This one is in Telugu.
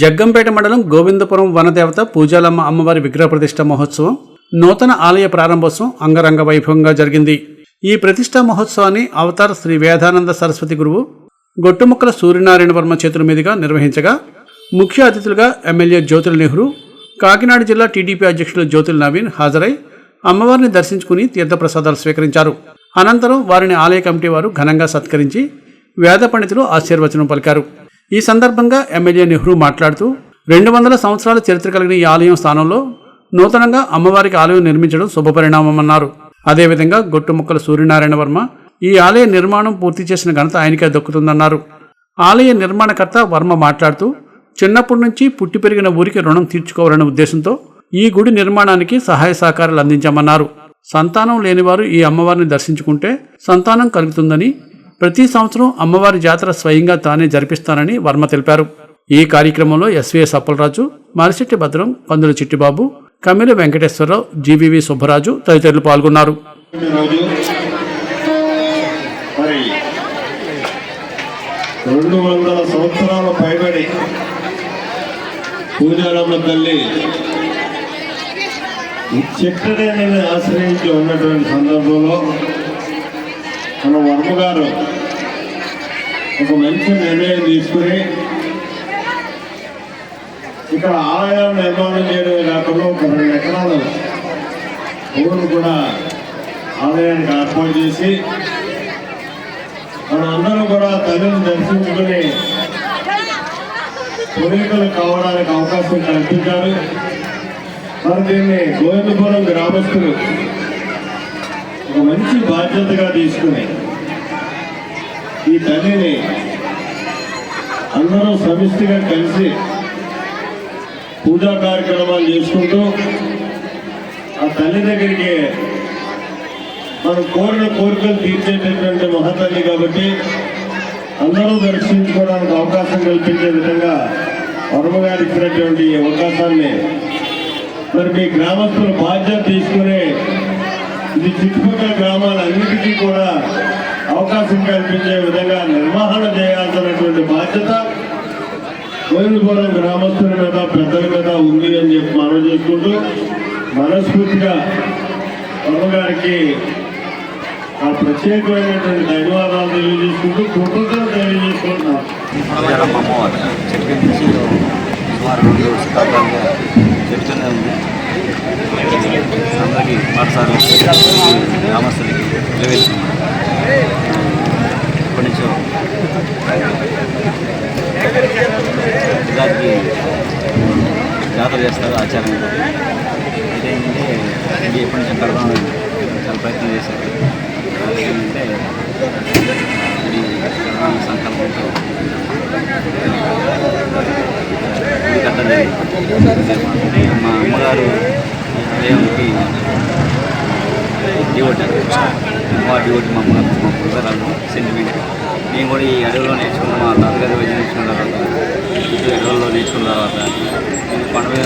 జగ్గంపేట మండలం గోవిందపురం వనదేవత పూజాలమ్మ అమ్మవారి విగ్రహ ప్రతిష్ట మహోత్సవం నూతన ఆలయ ప్రారంభోత్సవం అంగరంగ వైభవంగా జరిగింది. ఈ ప్రతిష్టా మహోత్సవాన్ని అవతార శ్రీ వేదానంద సరస్వతి గురువు గొట్టుముక్కల సూర్యనారాయణ వర్మ చేతుల మీదుగా నిర్వహించగా ముఖ్య అతిథులుగా ఎమ్మెల్యే జ్యోతుల నెహ్రూ కాకినాడ జిల్లా టీడీపీ అధ్యక్షులు జ్యోతుల నవీన్ హాజరై అమ్మవారిని దర్శించుకుని తీర్థప్రసాదాలు స్వీకరించారు. అనంతరం వారిని ఆలయ కమిటీ వారు ఘనంగా సత్కరించి వేద పండితులు ఆశీర్వచనం పలికారు. ఈ సందర్భంగా ఎమ్మెల్యే నెహ్రూ మాట్లాడుతూ రెండు వందల సంవత్సరాల చరిత్ర కలిగిన ఈ ఆలయం స్థానంలో నూతనంగా అమ్మవారికి ఆలయం నిర్మించడం శుభపరిణామమన్నారు. అదేవిధంగా గొట్టుముక్కల సూర్యనారాయణ వర్మ ఈ ఆలయ నిర్మాణం పూర్తి చేసిన ఘనత ఆయనకే దక్కుతుందన్నారు. ఆలయ నిర్మాణకర్త వర్మ మాట్లాడుతూ చిన్నప్పటి నుంచి పుట్టి పెరిగిన ఊరికి రుణం తీర్చుకోవాలనే ఉద్దేశంతో ఈ గుడి నిర్మాణానికి సహాయ సహకారాలు అందించామన్నారు. సంతానం లేనివారు ఈ అమ్మవారిని దర్శించుకుంటే సంతానం కలుగుతుందని ప్రతి సంవత్సరం అమ్మవారి జాతర స్వయంగా తానే జరిపిస్తానని వర్మ తెలిపారు. ఈ కార్యక్రమంలో ఎస్వీఎస్ అప్పలరాజు మరిశెట్టి భద్రం పందుల చిట్టిబాబు కమిల వెంకటేశ్వరరావు జీవీవి సుబ్బరాజు తదితరులు పాల్గొన్నారు. రెండు వందల సంవత్సరాల పైబడి పూజారమ్మ తల్లి ఈ ఆశ్రయించి ఉన్నటువంటి సందర్భంలో మన వర్మ గారు ఒక మంచి నిర్ణయం తీసుకుని ఇక్కడ ఆలయాలు నిర్మాణం చేయడమే కాకుండా ఒక రెండు ఎకరాలు ఊరు కూడా ఆలయానికి ఏర్పాటు చేసి మనందరూ కూడా తల్లిని దర్శించుకుని కోరికలు కావడానికి అవకాశం కల్పించారు. మరి దీన్ని గోవిందపురం గ్రామస్తులు మంచి బాధ్యతగా తీసుకుని ఈ తల్లిని అందరూ సమిష్టిగా కలిసి పూజా కార్యక్రమాలు చేసుకుంటూ ఆ తల్లి దగ్గరికి మనం కోరిన కోరికలు తీర్చేటటువంటి మహాతల్లి కాబట్టి అందరూ దర్శించుకోవడానికి అవకాశం కల్పించే విధంగా వర్మ గారు ఇచ్చినటువంటి అవకాశాన్ని మరి మీ గ్రామస్తులు బాధ్యత తీసుకునే ఇది చుట్టుపక్కల గ్రామాలన్నిటికీ కూడా అవకాశం కల్పించే విధంగా నిర్వహణ చేయాల్సినటువంటి బాధ్యత గోవిందపురం గ్రామస్తుల మీద పెద్దల మీద ఉంది అని చెప్పి మనం చేసుకుంటూ మనస్ఫూర్తిగా అమ్మగారికి ఆ ప్రత్యేకమైనటువంటి ధన్యవాదాలు తెలియజేసుకుంటూ కృతజ్ఞతలు తెలియజేసుకుంటున్నాం పూజారమ్మ అమ్మవారు చెట్టు నుంచి సుమారు రెండు శతాబ్దాలుగా చెట్టునే ఉంది అందరికీ పాఠశాలకి గ్రామస్తులకి నిలవేస్తున్నాం ఇప్పటి నుంచో ఉగాదికి జాతర చేస్తారు ఆచారం ఇదేంటంటే ఇది ఎప్పటి నుంచో కడదామని చాలా ప్రయత్నం చేశారు. ఏంటంటే ఇది కడదామని సంకల్పంతో ఇది కట్టడం జరిగింది. మా అమ్మగారు ఈ ఆలయానికి మా అమ్మ మా మా కుదరాలను సెంటిమెంట్ మేము కూడా ఈ అడవిలో నేర్చుకున్న మా తాతగారి వైద్యం నేర్చుకున్న తర్వాత ఇటు అడవుల్లో నేర్చుకున్న తర్వాత నేను పంట మీద